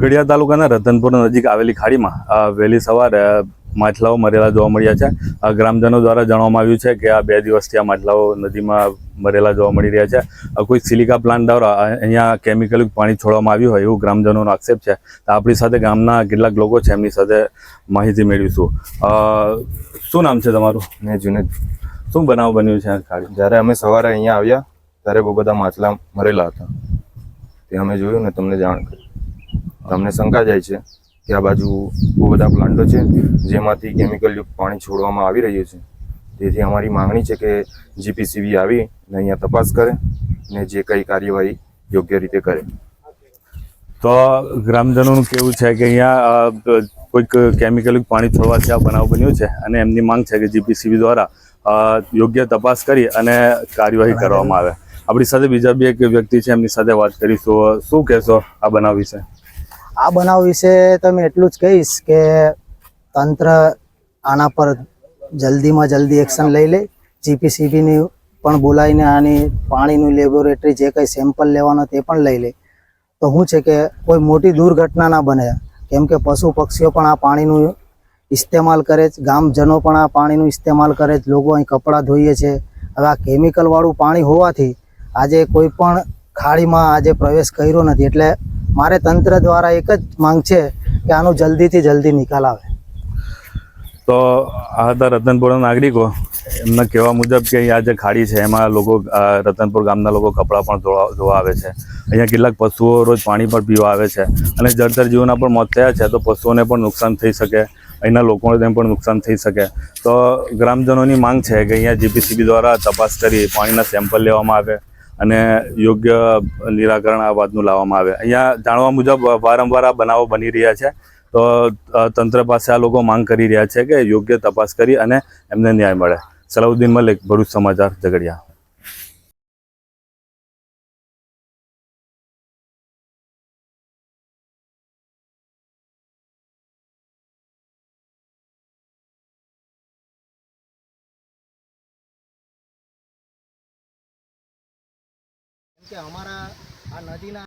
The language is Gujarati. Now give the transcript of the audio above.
ઝઘડિયા તાલુકાના રતનપુર નજીક આવેલી ખાડીમાં વહેલી સવારે માછલાઓ મરેલા જોવા મળ્યા છે. ગ્રામજનો દ્વારા જાણવામાં આવ્યું છે કે આ બે દિવસથી આ માછલાઓ નદીમાં મરેલા જોવા મળી રહ્યા છે. કોઈ સિલિકા પ્લાન્ટ દ્વારા અહીંયા કેમિકલ પાણી છોડવામાં આવ્યું હોય એવું ગ્રામજનોનો આક્ષેપ છે. તો આપણી સાથે ગામના કેટલાક લોકો છે એમની સાથે માહિતી મેળવીશું. શું નામ છે તમારું? ને જુનેદ. શું બનાવ બન્યું છે ખાડી? જ્યારે અમે સવારે અહીંયા આવ્યા ત્યારે બહુ બધા માછલા મરેલા હતા. તે અમે જોયું ને તમને જાણ કરી. તમને શંકા જાય છે કે આ બાજુ બહુ બધા પ્લાન્ટો છે જેમાંથી કેમિકલયુક્ત પાણી છોડવામાં આવી રહ્યું છે. તેથી અમારી માંગણી છે કે જીપીસીબી આવી ને અહીંયા તપાસ કરે ને જે કંઈ કાર્યવાહી યોગ્ય રીતે કરે. તો ગ્રામજનોનું કેવું છે કે અહીંયા કોઈક કેમિકલ પાણી છોડવાથી આ બનાવ બન્યો છે અને એમની માંગ છે કે જીપીસીબી દ્વારા યોગ્ય તપાસ કરી અને કાર્યવાહી કરવામાં આવે. આપણી સાથે બીજા બે એક વ્યક્તિ છે, એમની સાથે વાત કરીશું. શું કહેશો આ બનાવ વિશે? આ બનાવ વિશે તમે એટલું જ કહીશ કે તંત્ર આના પર જલ્દીમાં જલ્દી એક્શન લઈ લે. જીપીસીબીની પણ બોલાવીને આની પાણીનું લેબોરેટરી જે કંઈ સેમ્પલ લેવાનો તે પણ લઈ લે. તો શું છે કે કોઈ મોટી દુર્ઘટના ના બને. કેમ કે પશુ પક્ષીઓ પણ આ પાણીનું ઇસ્તેમાલ કરે છે, ગામજનો પણ આ પાણીનું ઇસ્તેમાલ કરે છે, લોકો અહીં કપડાં ધોઈએ છે. હવે આ કેમિકલવાળું પાણી હોવાથી આજે કોઈ પણ ખાડીમાં આજે પ્રવેશ કર્યો નથી. એટલે મારે તંત્ર દ્વારા એક જ માંગ છે કે આનું જલ્દીથી જલ્દી નિકાલ આવે. તો આ હતા રતનપુરના નાગરિકો. એમના કહેવા મુજબ કે અહીંયા જે ખાડી છે, એમાં લોકો રતનપુર ગામના લોકો કપડાં પણ ધોવા ધોવા આવે છે. અહીંયા કેટલાક પશુઓ રોજ પાણી પણ પીવા આવે છે. અને જળચર જીવોના પણ મોત થયા છે, તો પશુઓને પણ નુકસાન થઈ શકે. અહીંના લોકોને પણ નુકસાન થઈ શકે. તો ગ્રામજનોની માંગ છે કે અહીંયા જીપીસીબી દ્વારા તપાસ કરી પાણીના સેમ્પલ લેવામાં આવે. અને યોગ્ય નિરાકરણ આ વાતનું લાવવામાં આવે. અહીંયા જાણવા મુજબ વારંવાર આ બનાવો બની રહ્યા છે. તો તંત્ર પાસે આ લોકો માંગ કરી રહ્યા છે કે યોગ્ય તપાસ કરી અને એમને ન્યાય મળે. સલાઉદ્દીન મલિક, ભરૂચ સમાચાર, ઝઘડિયા. કે અમારા આ નદીના